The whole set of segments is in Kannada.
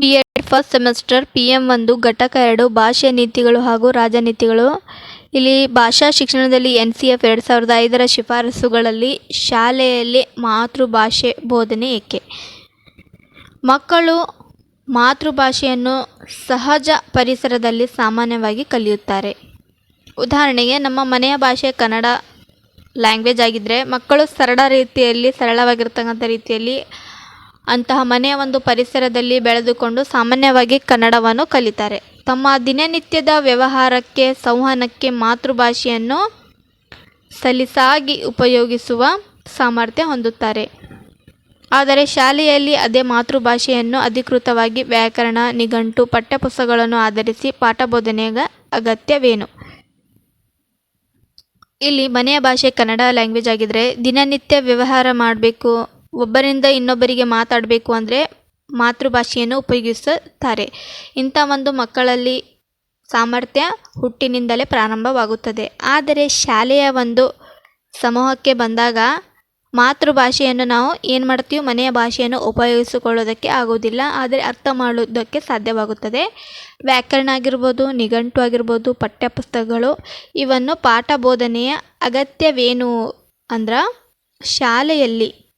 B Ed first semester P M ಒಂದು, ಘಟಕ ಎರಡು, ಭಾಷೆ ನೀತಿಗಳು ಹಾಗೂ ರಾಜನೀತಿಗಳು. ಇಲ್ಲಿ ಭಾಷಾ ಶಿಕ್ಷಣದಲ್ಲಿ ಎನ್ ಸಿ ಎಫ್ ಎರಡು ಸಾವಿರದ ಐದರ ಶಿಫಾರಸುಗಳಲ್ಲಿ ಶಾಲೆಯಲ್ಲಿ ಮಾತೃಭಾಷೆ ಬೋಧನೆ ಏಕೆ? ಮಕ್ಕಳು ಮಾತೃಭಾಷೆಯನ್ನು ಸಹಜ ಪರಿಸರದಲ್ಲಿ ಸಾಮಾನ್ಯವಾಗಿ ಕಲಿಯುತ್ತಾರೆ. ಉದಾಹರಣೆಗೆ, ನಮ್ಮ ಮನೆಯ ಭಾಷೆ ಕನ್ನಡ ಲ್ಯಾಂಗ್ವೇಜ್ ಆಗಿದ್ದರೆ ಮಕ್ಕಳು ಸರಳ ರೀತಿಯಲ್ಲಿ, ಸರಳವಾಗಿರ್ತಕ್ಕಂಥ ರೀತಿಯಲ್ಲಿ ಅಂತಹ ಮನೆಯ ಒಂದು ಪರಿಸರದಲ್ಲಿ ಬೆಳೆದುಕೊಂಡು ಸಾಮಾನ್ಯವಾಗಿ ಕನ್ನಡವನ್ನು ಕಲಿತಾರೆ. ತಮ್ಮ ದಿನನಿತ್ಯದ ವ್ಯವಹಾರಕ್ಕೆ, ಸಂವಹನಕ್ಕೆ ಮಾತೃಭಾಷೆಯನ್ನು ಸಲೀಸಾಗಿ ಉಪಯೋಗಿಸುವ ಸಾಮರ್ಥ್ಯ ಹೊಂದುತ್ತಾರೆ. ಆದರೆ ಶಾಲೆಯಲ್ಲಿ ಅದೇ ಮಾತೃಭಾಷೆಯನ್ನು ಅಧಿಕೃತವಾಗಿ ವ್ಯಾಕರಣ, ನಿಘಂಟು, ಪಠ್ಯಪುಸ್ತಕಗಳನ್ನು ಆಧರಿಸಿ ಪಾಠ ಬೋಧನೆಯ ಅಗತ್ಯವೇನು? ಇಲ್ಲಿ ಮನೆಯ ಭಾಷೆ ಕನ್ನಡ ಲ್ಯಾಂಗ್ವೇಜ್ ಆಗಿದ್ದರೆ ದಿನನಿತ್ಯ ವ್ಯವಹಾರ ಮಾಡಬೇಕು ಒಬ್ಬರಿಂದ ಇನ್ನೊಬ್ಬರಿಗೆ ಮಾತಾಡಬೇಕು ಅಂದರೆ ಮಾತೃಭಾಷೆಯನ್ನು ಉಪಯೋಗಿಸುತ್ತಾರೆ. ಇಂಥ ಒಂದು ಮಕ್ಕಳಲ್ಲಿ ಸಾಮರ್ಥ್ಯ ಹುಟ್ಟಿನಿಂದಲೇ ಪ್ರಾರಂಭವಾಗುತ್ತದೆ. ಆದರೆ ಶಾಲೆಯ ಒಂದು ಸಮೂಹಕ್ಕೆ ಬಂದಾಗ ಮಾತೃಭಾಷೆಯನ್ನು ನಾವು ಏನು ಮಾಡ್ತೀವಿ? ಮನೆಯ ಭಾಷೆಯನ್ನು ಉಪಯೋಗಿಸಿಕೊಳ್ಳೋದಕ್ಕೆ ಆಗೋದಿಲ್ಲ ಆದರೆ ಅರ್ಥ ಮಾಡೋದಕ್ಕೆ ಸಾಧ್ಯವಾಗುತ್ತದೆ. ವ್ಯಾಕರಣ ಆಗಿರ್ಬೋದು, ನಿಘಂಟು ಆಗಿರ್ಬೋದು, ಪಠ್ಯಪುಸ್ತಕಗಳು, ಇವನ್ನು ಪಾಠ ಬೋಧನೆಯ ಅಗತ್ಯವೇನು ಅಂದ್ರೆ ಶಾಲೆಯಲ್ಲಿ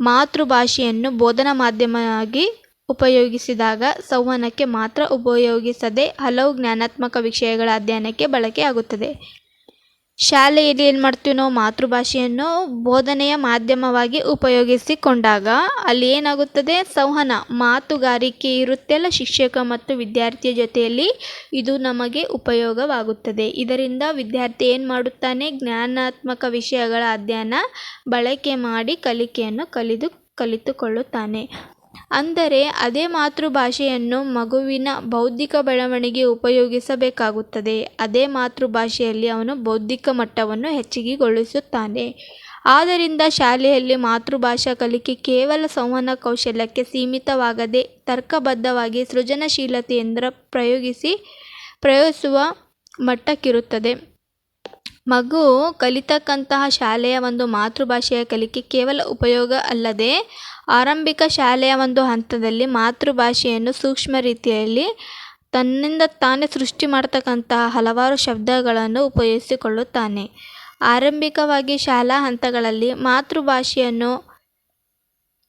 ಮಾತೃಭಾಷೆಯನ್ನು ಬೋಧನಾ ಮಾಧ್ಯಮವಾಗಿ ಉಪಯೋಗಿಸಿದಾಗ ಸಂವಹನಕ್ಕೆ ಮಾತ್ರ ಉಪಯೋಗಿಸದೆ ಹಲವು ಜ್ಞಾನಾತ್ಮಕ ವಿಷಯಗಳ ಅಧ್ಯಯನಕ್ಕೆ ಬಳಕೆಯಾಗುತ್ತದೆ. ಶಾಲೆಯಲ್ಲಿ ಏನು ಮಾಡ್ತೀವಿ ನಾವು ಮಾತೃಭಾಷೆಯನ್ನು ಬೋಧನೆಯ ಮಾಧ್ಯಮವಾಗಿ ಉಪಯೋಗಿಸಿಕೊಂಡಾಗ ಅಲ್ಲಿ ಏನಾಗುತ್ತದೆ? ಸಂವಹನ, ಮಾತುಗಾರಿಕೆ ಇರುತ್ತೆಲ್ಲ ಶಿಕ್ಷಕ ಮತ್ತು ವಿದ್ಯಾರ್ಥಿಯ ಜೊತೆಯಲ್ಲಿ ಇದು ನಮಗೆ ಉಪಯೋಗವಾಗುತ್ತದೆ. ಇದರಿಂದ ವಿದ್ಯಾರ್ಥಿ ಏನು ಮಾಡುತ್ತಾನೆ? ಜ್ಞಾನಾತ್ಮಕ ವಿಷಯಗಳ ಅಧ್ಯಯನ, ಬಳಕೆ ಮಾಡಿ ಕಲಿಕೆಯನ್ನು ಕಲಿದು, ಕಲಿತುಕೊಳ್ಳುತ್ತಾನೆ. ಅಂದರೆ ಅದೇ ಮಾತೃಭಾಷೆಯನ್ನು ಮಗುವಿನ ಬೌದ್ಧಿಕ ಬೆಳವಣಿಗೆ ಉಪಯೋಗಿಸಬೇಕಾಗುತ್ತದೆ. ಅದೇ ಮಾತೃಭಾಷೆಯಲ್ಲಿ ಅವನು ಬೌದ್ಧಿಕ ಮಟ್ಟವನ್ನು ಹೆಚ್ಚಿಗೆಗೊಳಿಸುತ್ತಾನೆ. ಆದ್ದರಿಂದ ಶಾಲೆಯಲ್ಲಿ ಮಾತೃಭಾಷಾ ಕಲಿಕೆ ಕೇವಲ ಸಂವಹನ ಕೌಶಲ್ಯಕ್ಕೆ ಸೀಮಿತವಾಗದೆ ತರ್ಕಬದ್ಧವಾಗಿ ಸೃಜನಶೀಲತೆಯಿಂದ ಪ್ರಯೋಗಿಸಿ ಪ್ರಯೋಗಿಸುವ ಮಟ್ಟಕ್ಕಿರುತ್ತದೆ. ಮಗು ಕಲಿತಕ್ಕಂತಹ ಶಾಲೆಯ ಒಂದು ಮಾತೃಭಾಷೆಯ ಕಲಿಕೆ ಕೇವಲ ಉಪಯೋಗ ಅಲ್ಲದೆ ಆರಂಭಿಕ ಶಾಲೆಯ ಒಂದು ಹಂತದಲ್ಲಿ ಮಾತೃಭಾಷೆಯನ್ನು ಸೂಕ್ಷ್ಮ ರೀತಿಯಲ್ಲಿ ತನ್ನಿಂದ ತಾನೇ ಸೃಷ್ಟಿ ಮಾಡ್ತಕ್ಕಂತಹ ಹಲವಾರು ಶಬ್ದಗಳನ್ನು ಉಪಯೋಗಿಸಿಕೊಳ್ಳುತ್ತಾನೆ. ಆರಂಭಿಕವಾಗಿ ಶಾಲಾ ಹಂತಗಳಲ್ಲಿ ಮಾತೃಭಾಷೆಯನ್ನು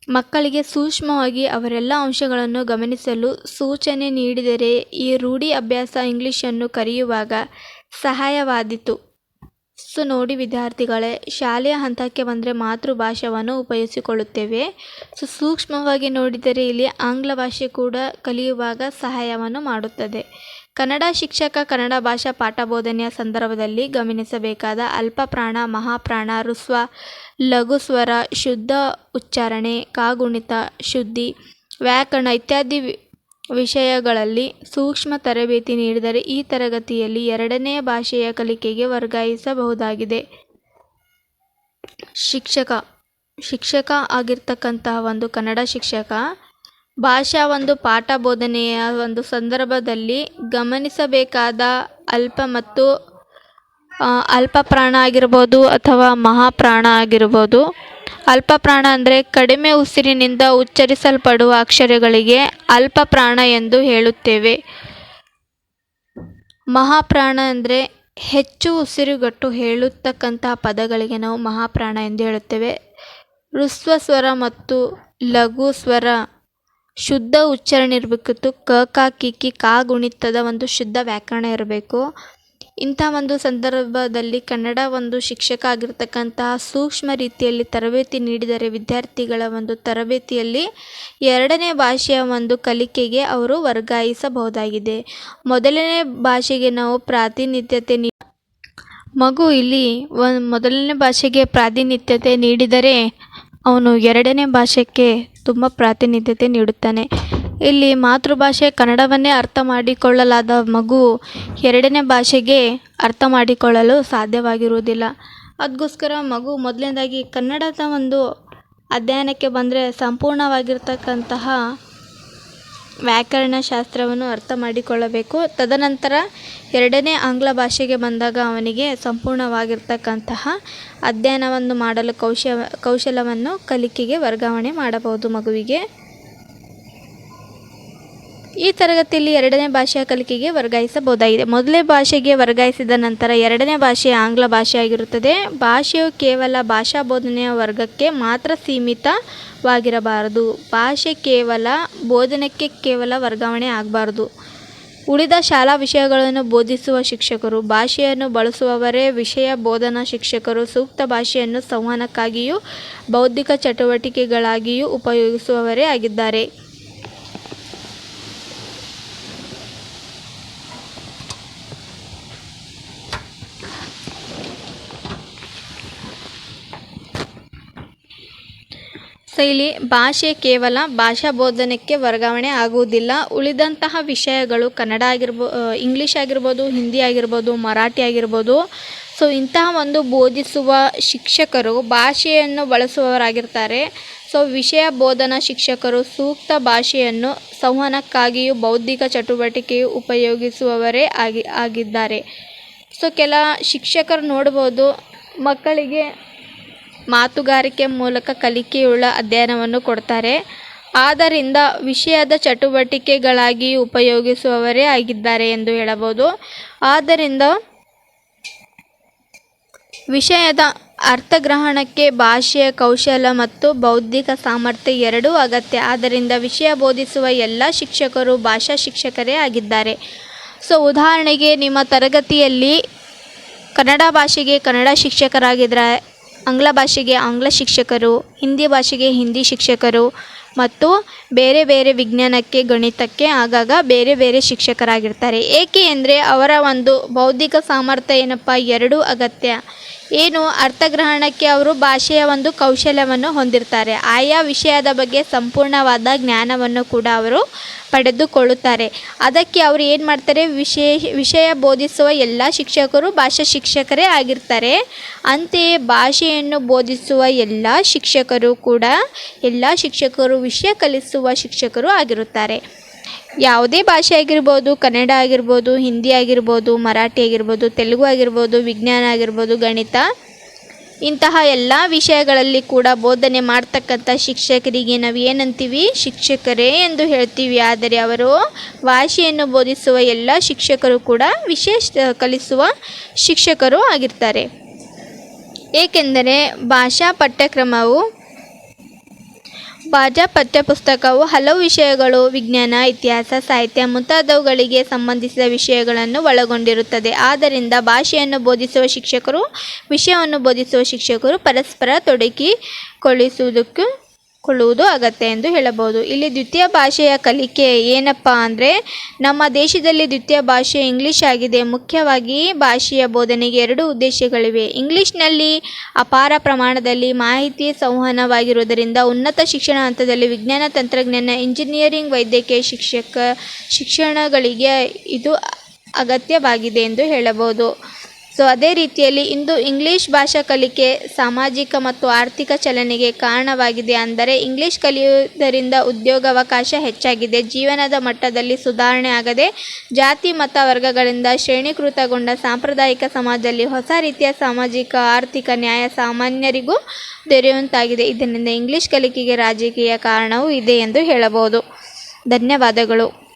ಮಕ್ಕಳಿಗೆ ಸೂಕ್ಷ್ಮವಾಗಿ ಅವರೆಲ್ಲ ಅಂಶಗಳನ್ನು ಗಮನಿಸಲು ಸೂಚನೆ ನೀಡಿದರೆ ಈ ರೂಢಿ ಅಭ್ಯಾಸ ಇಂಗ್ಲೀಷನ್ನು ಕರೆಯುವಾಗ ಸಹಾಯವಾದೀತು. ಸೊ ನೋಡಿ ವಿದ್ಯಾರ್ಥಿಗಳೇ, ಶಾಲೆಯ ಹಂತಕ್ಕೆ ಬಂದರೆ ಮಾತೃಭಾಷೆಯನ್ನು ಉಪಯೋಗಿಸಿಕೊಳ್ಳುತ್ತೇವೆ. ಸೊ ಸೂಕ್ಷ್ಮವಾಗಿ ನೋಡಿದರೆ ಇಲ್ಲಿ ಆಂಗ್ಲ ಭಾಷೆ ಕೂಡ ಕಲಿಯುವಾಗ ಸಹಾಯವನ್ನು ಮಾಡುತ್ತದೆ. ಕನ್ನಡ ಶಿಕ್ಷಕ ಕನ್ನಡ ಭಾಷಾ ಪಾಠ ಬೋಧನೆಯ ಸಂದರ್ಭದಲ್ಲಿ ಗಮನಿಸಬೇಕಾದ ಅಲ್ಪಪ್ರಾಣ, ಮಹಾಪ್ರಾಣ, ಋಸ್ವ ಲಘು ಸ್ವರ ಶುದ್ಧ ಉಚ್ಚಾರಣೆ, ಕಾಗುಣಿತ, ಶುದ್ಧಿ, ವ್ಯಾಕರಣ ಇತ್ಯಾದಿ ವಿಷಯಗಳಲ್ಲಿ ಸೂಕ್ಷ್ಮ ತರಬೇತಿ ನೀಡಿದರೆ ಈ ತರಗತಿಯಲ್ಲಿ ಎರಡನೆಯ ಭಾಷೆಯ ಕಲಿಕೆಗೆ ವರ್ಗಾಯಿಸಬಹುದಾಗಿದೆ. ಶಿಕ್ಷಕ ಶಿಕ್ಷಕ ಆಗಿರ್ತಕ್ಕಂತಹ ಒಂದು ಕನ್ನಡ ಶಿಕ್ಷಕ, ಭಾಷಾ ಒಂದು ಪಾಠ ಬೋಧನೆಯ ಒಂದು ಸಂದರ್ಭದಲ್ಲಿ ಗಮನಿಸಬೇಕಾದ ಅಲ್ಪ ಮತ್ತು ಅಲ್ಪಪ್ರಾಣ ಆಗಿರ್ಬೋದು ಅಥವಾ ಮಹಾಪ್ರಾಣ ಆಗಿರ್ಬೋದು. ಅಲ್ಪಪ್ರಾಣ ಅಂದರೆ ಕಡಿಮೆ ಉಸಿರಿನಿಂದ ಉಚ್ಚರಿಸಲ್ಪಡುವ ಅಕ್ಷರಗಳಿಗೆ ಅಲ್ಪ ಪ್ರಾಣ ಎಂದು ಹೇಳುತ್ತೇವೆ. ಮಹಾಪ್ರಾಣ ಅಂದರೆ ಹೆಚ್ಚು ಉಸಿರುಗಟ್ಟು ಹೇಳುತ್ತಕ್ಕಂತಹ ಪದಗಳಿಗೆ ನಾವು ಮಹಾಪ್ರಾಣ ಎಂದು ಹೇಳುತ್ತೇವೆ. ಋಸ್ವ ಸ್ವರ ಮತ್ತು ಲಘು ಸ್ವರ, ಶುದ್ಧ ಉಚ್ಚಾರಣೆ ಇರಬೇಕಿತ್ತು ಕ, ಕಾ, ಕಿ ಕಿ, ಕಾ ಗುಣಿತದ ಒಂದು ಶುದ್ಧ ವ್ಯಾಕರಣ ಇರಬೇಕು. ಇಂಥ ಒಂದು ಸಂದರ್ಭದಲ್ಲಿ ಕನ್ನಡ ಒಂದು ಶಿಕ್ಷಕ ಆಗಿರ್ತಕ್ಕಂತಹ ಸೂಕ್ಷ್ಮ ರೀತಿಯಲ್ಲಿ ತರಬೇತಿ ನೀಡಿದರೆ ವಿದ್ಯಾರ್ಥಿಗಳ ಒಂದು ತರಬೇತಿಯಲ್ಲಿ ಎರಡನೇ ಭಾಷೆಯ ಒಂದು ಕಲಿಕೆಗೆ ಅವರು ವರ್ಗಾಯಿಸಬಹುದಾಗಿದೆ. ಮೊದಲನೇ ಭಾಷೆಗೆ ನಾವು ಪ್ರಾತಿನಿಧ್ಯತೆ ನೀ ಮಗು ಇಲ್ಲಿ ಒಂದು ಮೊದಲನೇ ಭಾಷೆಗೆ ಪ್ರಾತಿನಿಧ್ಯತೆ ನೀಡಿದರೆ ಅವನು ಎರಡನೇ ಭಾಷೆಗೆ ತುಂಬ ಪ್ರಾತಿನಿಧ್ಯತೆ ನೀಡುತ್ತಾನೆ. ಇಲ್ಲಿ ಮಾತೃಭಾಷೆ ಕನ್ನಡವನ್ನೇ ಅರ್ಥ ಮಾಡಿಕೊಳ್ಳಲಾದ ಮಗು ಎರಡನೇ ಭಾಷೆಗೆ ಅರ್ಥ ಮಾಡಿಕೊಳ್ಳಲು ಸಾಧ್ಯವಾಗಿರುವುದಿಲ್ಲ. ಅದಕ್ಕೋಸ್ಕರ ಮಗು ಮೊದಲನೇದಾಗಿ ಕನ್ನಡದ ಒಂದು ಅಧ್ಯಯನಕ್ಕೆ ಬಂದರೆ ಸಂಪೂರ್ಣವಾಗಿರ್ತಕ್ಕಂತಹ ವ್ಯಾಕರಣ ಶಾಸ್ತ್ರವನ್ನು ಅರ್ಥ ಮಾಡಿಕೊಳ್ಳಬೇಕು. ತದನಂತರ ಎರಡನೇ ಆಂಗ್ಲ ಭಾಷೆಗೆ ಬಂದಾಗ ಅವನಿಗೆ ಸಂಪೂರ್ಣವಾಗಿರ್ತಕ್ಕಂತಹ ಅಧ್ಯಯನವನ್ನು ಮಾಡಲು ಕೌಶ ಕೌಶಲವನ್ನು ಕಲಿಕೆಗೆ ವರ್ಗಾವಣೆ ಮಾಡಬಹುದು ಮಗುವಿಗೆ. ಈ ತರಗತಿಯಲ್ಲಿ ಎರಡನೇ ಭಾಷೆಯ ಕಲಿಕೆಗೆ ವರ್ಗಾಯಿಸಬಹುದಾಗಿದೆ. ಮೊದಲೇ ಭಾಷೆಗೆ ವರ್ಗಾಯಿಸಿದ ನಂತರ ಎರಡನೇ ಭಾಷೆ ಆಂಗ್ಲ ಭಾಷೆಯಾಗಿರುತ್ತದೆ ಭಾಷೆಯು ಕೇವಲ ಭಾಷಾ ಬೋಧನೆಯ ವರ್ಗಕ್ಕೆ ಮಾತ್ರ ಸೀಮಿತವಾಗಿರಬಾರದು. ಭಾಷೆ ಕೇವಲ ಬೋಧನೆಗೆ ಕೇವಲ ವರ್ಗಾವಣೆ ಆಗಬಾರ್ದು. ಉಳಿದ ಶಾಲಾ ವಿಷಯಗಳನ್ನು ಬೋಧಿಸುವ ಶಿಕ್ಷಕರು, ಭಾಷೆಯನ್ನು ಬಳಸುವವರೇ ವಿಷಯ ಬೋಧನಾ ಶಿಕ್ಷಕರು, ಸೂಕ್ತ ಭಾಷೆಯನ್ನು ಸಂವಹನಕ್ಕಾಗಿಯೂ, ಬೌದ್ಧಿಕ ಚಟುವಟಿಕೆಗಳಾಗಿಯೂ ಉಪಯೋಗಿಸುವವರೇ ಆಗಿದ್ದಾರೆ. ಇಲ್ಲಿ ಭಾಷೆ ಕೇವಲ ಭಾಷಾ ಬೋಧನೆಗೆ ವರ್ಗಾವಣೆ ಆಗುವುದಿಲ್ಲ. ಉಳಿದಂತಹ ವಿಷಯಗಳು ಕನ್ನಡ ಆಗಿರ್ಬೋ ಇಂಗ್ಲೀಷ್ ಆಗಿರ್ಬೋದು, ಹಿಂದಿ ಆಗಿರ್ಬೋದು, ಮರಾಠಿ ಆಗಿರ್ಬೋದು. ಸೊ ಇಂತಹ ಒಂದು ಬೋಧಿಸುವ ಶಿಕ್ಷಕರು ಭಾಷೆಯನ್ನು ಬಳಸುವವರಾಗಿರ್ತಾರೆ. ಸೊ ವಿಷಯ ಬೋಧನಾ ಶಿಕ್ಷಕರು ಸೂಕ್ತ ಭಾಷೆಯನ್ನು ಸಂವಹನಕ್ಕಾಗಿಯೂ, ಬೌದ್ಧಿಕ ಚಟುವಟಿಕೆಯು ಉಪಯೋಗಿಸುವವರೇ ಆಗಿ, ಆಗಿದ್ದಾರೆ. ಸೊ ಕೆಲ ಶಿಕ್ಷಕರು ನೋಡ್ಬೋದು, ಮಕ್ಕಳಿಗೆ ಮಾತುಗಾರಿಕೆ ಮೂಲಕ ಕಲಿಕೆಯುಳ್ಳ ಅಧ್ಯಯನವನ್ನು ಕೊಡ್ತಾರೆ. ಆದ್ದರಿಂದ ವಿಷಯದ ಚಟುವಟಿಕೆಗಳಾಗಿ ಉಪಯೋಗಿಸುವವರೇ ಆಗಿದ್ದಾರೆ ಎಂದು ಹೇಳಬಹುದು. ಆದ್ದರಿಂದ ವಿಷಯದ ಅರ್ಥಗ್ರಹಣಕ್ಕೆ ಭಾಷೆಯ ಕೌಶಲ ಮತ್ತು ಬೌದ್ಧಿಕ ಸಾಮರ್ಥ್ಯ ಎರಡೂ ಅಗತ್ಯ. ಆದ್ದರಿಂದ ವಿಷಯ ಬೋಧಿಸುವ ಎಲ್ಲ ಶಿಕ್ಷಕರು ಭಾಷಾ ಶಿಕ್ಷಕರೇ ಆಗಿದ್ದಾರೆ. ಸೊ, ಉದಾಹರಣೆಗೆ ನಿಮ್ಮ ತರಗತಿಯಲ್ಲಿ ಕನ್ನಡ ಭಾಷೆಗೆ ಕನ್ನಡ ಶಿಕ್ಷಕರಾಗಿದ್ದರೆ ಆಂಗ್ಲ ಭಾಷೆಗೆ ಆಂಗ್ಲ ಶಿಕ್ಷಕರು, ಹಿಂದಿ ಭಾಷೆಗೆ ಹಿಂದಿ ಶಿಕ್ಷಕರು ಮತ್ತು ಬೇರೆ ಬೇರೆ ವಿಜ್ಞಾನಕ್ಕೆ, ಗಣಿತಕ್ಕೆ ಆಗಾಗ ಬೇರೆ ಬೇರೆ ಶಿಕ್ಷಕರಾಗಿರ್ತಾರೆ. ಏಕೆ ಅಂದರೆ ಅವರ ಒಂದು ಬೌದ್ಧಿಕ ಸಾಮರ್ಥ್ಯ ಏನಪ್ಪ? ಎರಡೂ ಅಗತ್ಯ. ಏನು ಅರ್ಥಗ್ರಹಣಕ್ಕೆ ಅವರು ಭಾಷೆಯ ಒಂದು ಕೌಶಲ್ಯವನ್ನು ಹೊಂದಿರ್ತಾರೆ. ಆಯಾ ವಿಷಯದ ಬಗ್ಗೆ ಸಂಪೂರ್ಣವಾದ ಜ್ಞಾನವನ್ನು ಕೂಡ ಅವರು ಪಡೆದುಕೊಳ್ಳುತ್ತಾರೆ. ಅದಕ್ಕೆ ಅವರು ಏನು ಮಾಡ್ತಾರೆ? ವಿಷಯ ವಿಷಯ ಬೋಧಿಸುವ ಎಲ್ಲ ಶಿಕ್ಷಕರು ಭಾಷಾ ಶಿಕ್ಷಕರೇ ಆಗಿರ್ತಾರೆ. ಅಂತೆಯೇ ಭಾಷೆಯನ್ನು ಬೋಧಿಸುವ ಎಲ್ಲ ಶಿಕ್ಷಕರು ಕೂಡ ಎಲ್ಲ ಶಿಕ್ಷಕರು, ವಿಷಯ ಕಲಿಸುವ ಶಿಕ್ಷಕರು ಆಗಿರುತ್ತಾರೆ. ಯಾವುದೇ ಭಾಷೆ ಆಗಿರ್ಬೋದು, ಕನ್ನಡ ಆಗಿರ್ಬೋದು, ಹಿಂದಿ ಆಗಿರ್ಬೋದು, ಮರಾಠಿ ಆಗಿರ್ಬೋದು, ತೆಲುಗು ಆಗಿರ್ಬೋದು, ವಿಜ್ಞಾನ ಆಗಿರ್ಬೋದು, ಗಣಿತ, ಇಂತಹ ಎಲ್ಲ ವಿಷಯಗಳಲ್ಲಿ ಕೂಡ ಬೋಧನೆ ಮಾಡ್ತಕ್ಕಂಥ ಶಿಕ್ಷಕರಿಗೆ ನಾವು ಏನಂತೀವಿ? ಶಿಕ್ಷಕರೇ ಎಂದು ಹೇಳ್ತೀವಿ. ಆದರೆ ಅವರು ಭಾಷೆಯನ್ನು ಬೋಧಿಸುವ ಎಲ್ಲ ಶಿಕ್ಷಕರು ಕೂಡ ವಿಶೇಷ ಕಲಿಸುವ ಶಿಕ್ಷಕರು ಆಗಿರ್ತಾರೆ. ಏಕೆಂದರೆ ಭಾಷಾ ಪಠ್ಯಕ್ರಮವು ಭಾಷಾ ಪಠ್ಯಪುಸ್ತಕವು ಹಲವು ವಿಷಯಗಳು, ವಿಜ್ಞಾನ, ಇತಿಹಾಸ, ಸಾಹಿತ್ಯ ಮುಂತಾದವುಗಳಿಗೆ ಸಂಬಂಧಿಸಿದ ವಿಷಯಗಳನ್ನು ಒಳಗೊಂಡಿರುತ್ತದೆ. ಆದ್ದರಿಂದ ಭಾಷೆಯನ್ನು ಬೋಧಿಸುವ ಶಿಕ್ಷಕರು, ವಿಷಯವನ್ನು ಬೋಧಿಸುವ ಶಿಕ್ಷಕರು ಪರಸ್ಪರ ತೊಡಗಿಕೊಳ್ಳಿಸುವುದಕ್ಕೆ ಕೊಳ್ಳುವುದು ಅಗತ್ಯ ಎಂದು ಹೇಳಬಹುದು. ಇಲ್ಲಿ ದ್ವಿತೀಯ ಭಾಷೆಯ ಕಲಿಕೆ ಏನಪ್ಪ ಅಂದರೆ, ನಮ್ಮ ದೇಶದಲ್ಲಿ ದ್ವಿತೀಯ ಭಾಷೆ ಇಂಗ್ಲೀಷ್ ಆಗಿದೆ. ಮುಖ್ಯವಾಗಿ ಭಾಷೆಯ ಬೋಧನೆಗೆ ಎರಡು ಉದ್ದೇಶಗಳಿವೆ. ಇಂಗ್ಲೀಷ್ನಲ್ಲಿ ಅಪಾರ ಪ್ರಮಾಣದಲ್ಲಿ ಮಾಹಿತಿ ಸಂವಹನವಾಗಿರುವುದರಿಂದ ಉನ್ನತ ಶಿಕ್ಷಣ ಹಂತದಲ್ಲಿ ವಿಜ್ಞಾನ, ತಂತ್ರಜ್ಞಾನ, ಇಂಜಿನಿಯರಿಂಗ್, ವೈದ್ಯಕೀಯ ಶಿಕ್ಷಕ, ಶಿಕ್ಷಣಗಳಿಗೆ ಇದು ಅಗತ್ಯವಾಗಿದೆ ಎಂದು ಹೇಳಬಹುದು. ಸೊ ಅದೇ ರೀತಿಯಲ್ಲಿ ಇಂದು ಇಂಗ್ಲೀಷ್ ಭಾಷಾ ಕಲಿಕೆ ಸಾಮಾಜಿಕ ಮತ್ತು ಆರ್ಥಿಕ ಚಲನೆಗೆ ಕಾರಣವಾಗಿದೆ ಅಂದರೆ ಇಂಗ್ಲೀಷ್ ಕಲಿಯುವುದರಿಂದ ಉದ್ಯೋಗಾವಕಾಶ ಹೆಚ್ಚಾಗಿದೆ, ಜೀವನದ ಮಟ್ಟದಲ್ಲಿ ಸುಧಾರಣೆ ಆಗದೆ ಜಾತಿ, ಮತ ವರ್ಗಗಳಿಂದ ಶ್ರೇಣೀಕೃತಗೊಂಡ ಸಾಂಪ್ರದಾಯಿಕ ಸಮಾಜದಲ್ಲಿ ಹೊಸ ರೀತಿಯ ಸಾಮಾಜಿಕ, ಆರ್ಥಿಕ ನ್ಯಾಯ ಸಾಮಾನ್ಯರಿಗೂ ದೊರೆಯುವಂತಾಗಿದೆ. ಇದರಿಂದ ಇಂಗ್ಲೀಷ್ ಕಲಿಕೆಗೆ ರಾಜಕೀಯ ಕಾರಣವೂ ಇದೆ ಎಂದು ಹೇಳಬಹುದು. ಧನ್ಯವಾದಗಳು.